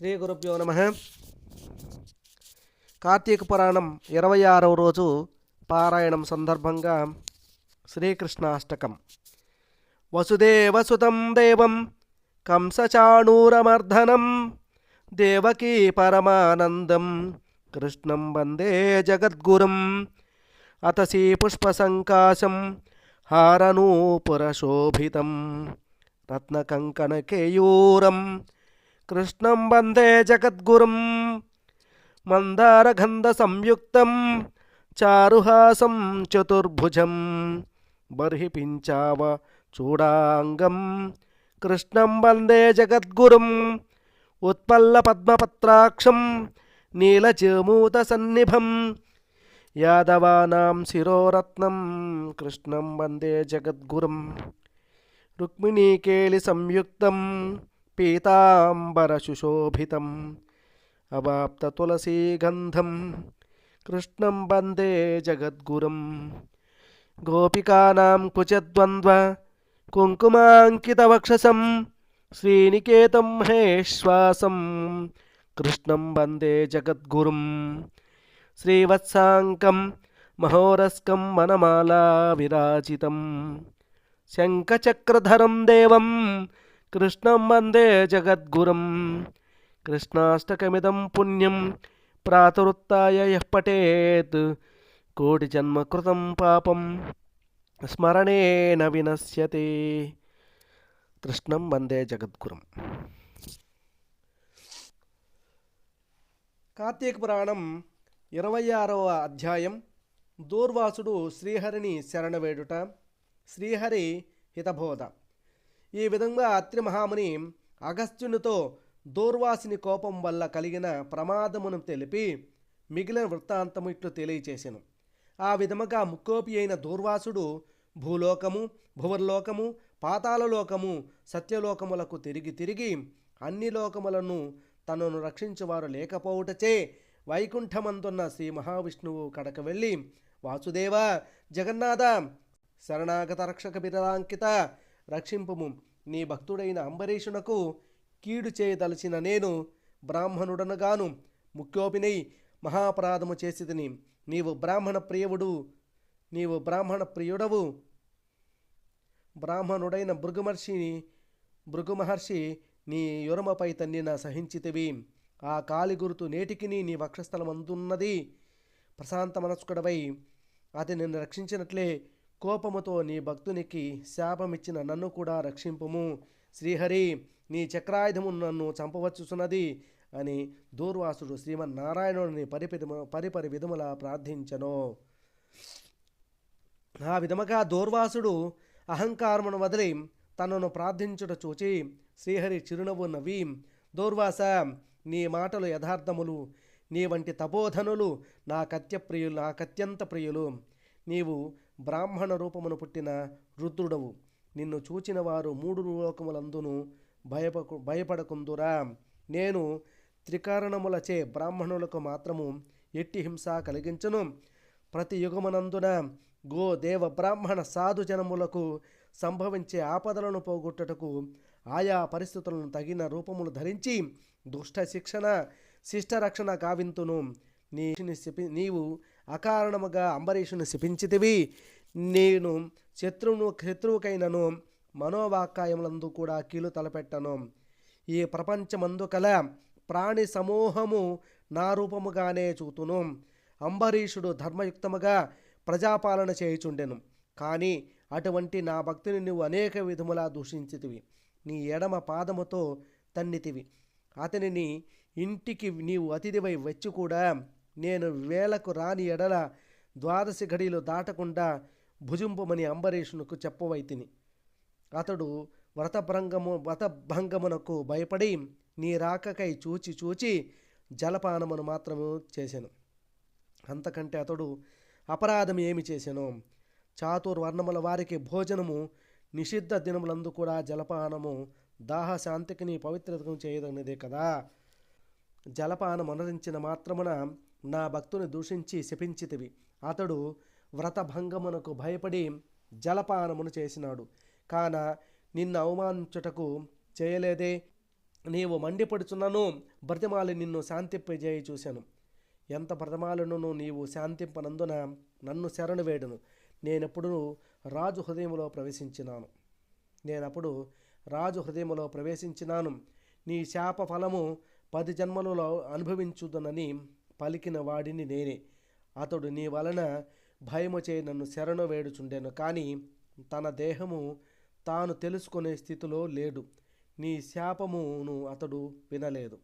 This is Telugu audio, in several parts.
శ్రీ గురుభ్యో నమ. కార్తీక పురాణం ఇరవై ఆరవ రోజు పారాయణం సందర్భంగా శ్రీకృష్ణాష్టకం. వసుదేవసుతం దేవం కంసచాణూరమర్ధనం దేవకీ పరమానందం కృష్ణం వందే జగద్గురుం అతసీ పుష్పసంకాశం హారనూపురశోభితం రత్నకంకణకేయూరం కృష్ణం వందే జగద్గురుం. మందారగంధ సంయుక్తం చారుహాసం చతుర్భుజం. బర్హిపించావ చూడాంగం. కృష్ణం వందే జగద్గురుం. ఉత్పల్ల పద్మపత్రాక్షం ఉత్పల్లపద్మపత్రాక్షం నీలచమూతసన్నిభం. యాదవానాం శిరోరత్నం కృష్ణం వందే జగద్గురుం. రుక్మిణీకేళి సంయుక్తం పీతాంబరశుశోభితం అవాప్తతులసీగంధం కృష్ణం వందే జగద్గురం గోపికానాం కుచద్వంద్వ కుంకుమాంకితవక్షసం శ్రీనికేతం హేశ్వాసం కృష్ణం వందే జగద్గురుం శ్రీవత్సాంకం మహోరస్కం వనమాలా విరాజితం శంఖచక్రధరం దేవం కృష్ణం వందే జగద్గురం. కృష్ణాష్టకమిదం పుణ్యం ప్రాతరుత్య పఠేత్. కోటి జన్మకృతం పాపం స్మరణేన వినశ్యతే. కృష్ణం వందే జగద్గురం. కార్తీక పురాణం ఇరవై ఆరవ అధ్యాయం. దూర్వాసుడు శ్రీహరిని శరణవేడుట. శ్రీహరి హితబోధ. ఈ విధంగా అత్రి మహాముని అగస్త్యునితో దూర్వాసిని కోపం వల్ల కలిగిన ప్రమాదమును తెలిపి మిగిలిన వృత్తాంతము ఇట్లు తెలియచేశాను ఆ విధముగా ముక్కోపి అయిన దూర్వాసుడు భూలోకము భువర్లోకము పాతాళలోకము సత్యలోకములకు తిరిగి తిరిగి అన్ని లోకములను తనను రక్షించువారు లేకపోవుటచే వైకుంఠమందున్న శ్రీ మహావిష్ణువు కడక వెళ్ళి వాసుదేవ జగన్నాథ శరణాగత రక్షక బిరలాంకిత రక్షింపుము. నీ భక్తుడైన అంబరీషునకు కీడు చేయదలచిన నేను బ్రాహ్మణుడనుగాను. ముఖ్యోపినై మహాపరాధము చేసిదిని నీవు బ్రాహ్మణ ప్రియుడు నీవు బ్రాహ్మణ ప్రియుడవు. బ్రాహ్మణుడైన భృగుమర్షిని భృగు మహర్షి నీ యురమపై తన్నిన సహించితివి. ఆ కాలి గురుతు నేటికిని నీ వక్షస్థలమందున్నది. ప్రశాంత మనస్కుడవై అది నిన్ను రక్షించినట్లే కోపముతో నీ భక్తునికి శాపమిచ్చిన నన్ను కూడా రక్షింపుము. శ్రీహరి నీ చక్రాయుధము నన్ను చంపవచ్చుచున్నది అని దూర్వాసుడు శ్రీమన్నారాయణుడిని పరిపరి పరిపరి విధముల ప్రార్థించను. ఆ విధముగా దూర్వాసుడు అహంకారమును వదిలి తనను ప్రార్థించుట చూచి శ్రీహరి చిరునవ్వు నవ్వి దూర్వాస నీ మాటలు యథార్థములు. నీ వంటి తపోధనులు నాకత్య ప్రియులు నాకత్యంత ప్రియులు. నీవు బ్రాహ్మణ రూపమును పుట్టిన రుద్రుడవు. నిన్ను చూచిన వారు మూడు లోకములందును భయపకు భయపడకుందురా. నేను త్రికారణములచే బ్రాహ్మణులకు మాత్రము ఎట్టి హింస కలిగించను. ప్రతి యుగమునందున గో దేవ బ్రాహ్మణ సాధు జనములకు సంభవించే ఆపదలను పోగొట్టుటకు ఆయా పరిస్థితులను తగిన రూపములు ధరించి దుష్ట శిక్షణ శిష్టరక్షణ కావింతును నీ నీవు అకారణముగా అంబరీషుని శపించితివి. నేను శత్రువును శత్రువుకైనను మనోవాకాయములందు కూడా కీలు తలపెట్టను. ఈ ప్రపంచమందు కల ప్రాణి సమూహము నా రూపముగానే చూతును. అంబరీషుడు ధర్మయుక్తముగా ప్రజాపాలన చేయుచుండెను. కానీ అటువంటి నా భక్తిని నువ్వు అనేక విధములా దూషించితివి. నీ ఎడమ పాదముతో తన్నితివి. అతనిని ఇంటికి నీవు అతిథివై వచ్చి కూడా నేను వేలకు రాని ఎడల ద్వాదశి ఘడియలు దాటకుండా భుజింపమని అంబరీషునకు చెప్పవైతిని. అతడు వ్రతభంగము వ్రతభంగమునకు భయపడి నీ రాకకై చూచి చూచి జలపానమును మాత్రము చేశాను అంతకంటే అతడు అపరాధం ఏమి చేశాను చాతుర్వర్ణముల వారికి భోజనము నిషిద్ధ దినములందు కూడా జలపానము దాహ శాంతికి నీ చేయదగినదే కదా? జలపానం అనురించిన మాత్రమున నా భక్తుని దూషించి శపించితివి. అతడు వ్రతభంగమునకు భయపడి జలపానమును చేసినాడు. కాన నిన్ను అవమానించుటకు చేయలేదే. నీవు మండిపడుచున్నను. బ్రతిమాలి నిన్ను శాంతింపజేయి చూశాను. ఎంత బ్రతమాలను నీవు శాంతింపనందున నన్ను శరణు వేడును. నేనెప్పుడు రాజు హృదయంలో ప్రవేశించినాను. నేనప్పుడు రాజు హృదయంలో ప్రవేశించినాను. నీ శాప ఫలము పది జన్మలలో అనుభవించుదనని పలికిన వాడిని నేనే. అతడు నీ వలన భయముచే నన్ను శరణు వేడుచుండెను. కానీ తన దేహము తాను తెలుసుకునే స్థితిలో లేడు. నీ శాపమును అతడు వినలేదు.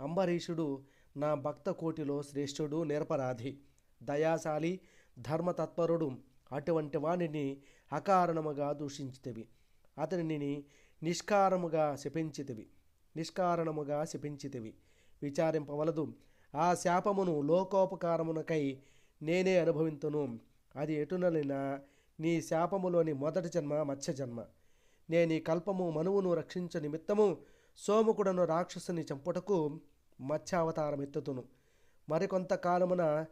అంబరీషుడు నా భక్త కోటిలో శ్రేష్ఠుడు నిరపరాధి దయాశాలి ధర్మతత్పరుడు. అటువంటి వాణిని అకారణముగా దూషించితివి. అతనిని నిష్కారముగా శపించితివి. నిష్కారణముగా శపించితివి. విచారింపవలదు. ఆ శాపమును లోకోపకారమునకై నేనే అనుభవింతును. అది ఎటునలినా నీ శాపములోని మొదటి జన్మ మత్స్య జన్మ. నేను ఈ కల్పము మనువును రక్షించ నిమిత్తము సోముకుడను రాక్షసుని చంపుటకు మత్స్యావతారం ఎత్తుతును. మరికొంత కాలమున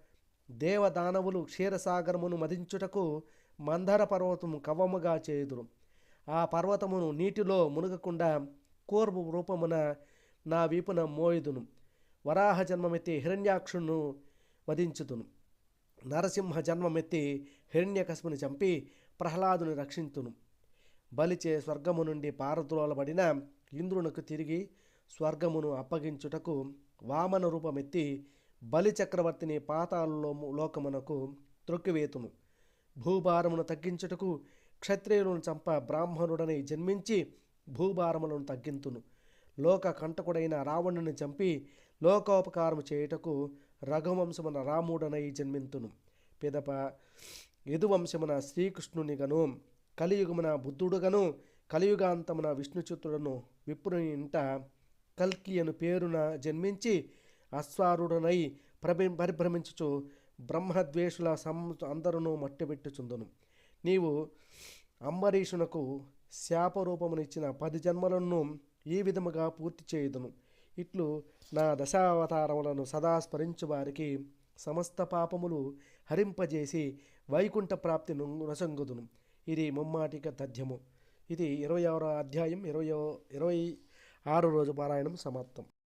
దేవదానవులు క్షీరసాగరమును మదించుటకు మందర పర్వతము కవ్వముగా చేయుదురు. ఆ పర్వతమును నీటిలో మునగకుండా కూర్పు రూపమున నా వీపున మోయుదును. వరాహ జన్మమెత్తి హిరణ్యాక్షును వధించుదును. నరసింహ జన్మమెత్తి హిరణ్యకశపుని చంపి ప్రహ్లాదుని రక్షించును బలిచే స్వర్గము నుండి పారద్రోలబడిన ఇంద్రునకు తిరిగి స్వర్గమును అప్పగించుటకు వామన రూపమెత్తి బలి చక్రవర్తిని లోకమునకు త్రొక్కివేతును. భూభారమును తగ్గించుటకు క్షత్రియులను చంప బ్రాహ్మణుడని జన్మించి భూభారములను తగ్గింతును. లోక కంటకుడైన రావణుని చంపి లోకోపకారము చేయుటకు రఘువంశమున రాముడనై జన్మింతును. పిదప యదువంశమున శ్రీకృష్ణునిగను కలియుగమున బుద్ధుడుగను కలియుగాంతమున విష్ణుచిత్రుడను విప్రుని ఇంట కల్కి అను పేరున జన్మించి అశ్వారుడనై ప్రభి పరిభ్రమించుచు బ్రహ్మద్వేషుల సం అందరును మట్టిపెట్టుచుందును. నీవు అంబరీషునకు శాపరూపమునిచ్చిన పది జన్మలను ఈ విధముగా పూర్తి చేయుదును. ఇట్లు నా దశావతారములను సదా స్మరించు వారికి సమస్త పాపములు హరింపజేసి వైకుంఠ ప్రాప్తి నొసంగుదును. ఇది ముమ్మాటిక తథ్యము. ఇది ఇరవై ఆరో అధ్యాయం ఇరవై ఇరవై ఆరు రోజు పారాయణం సమాప్తం.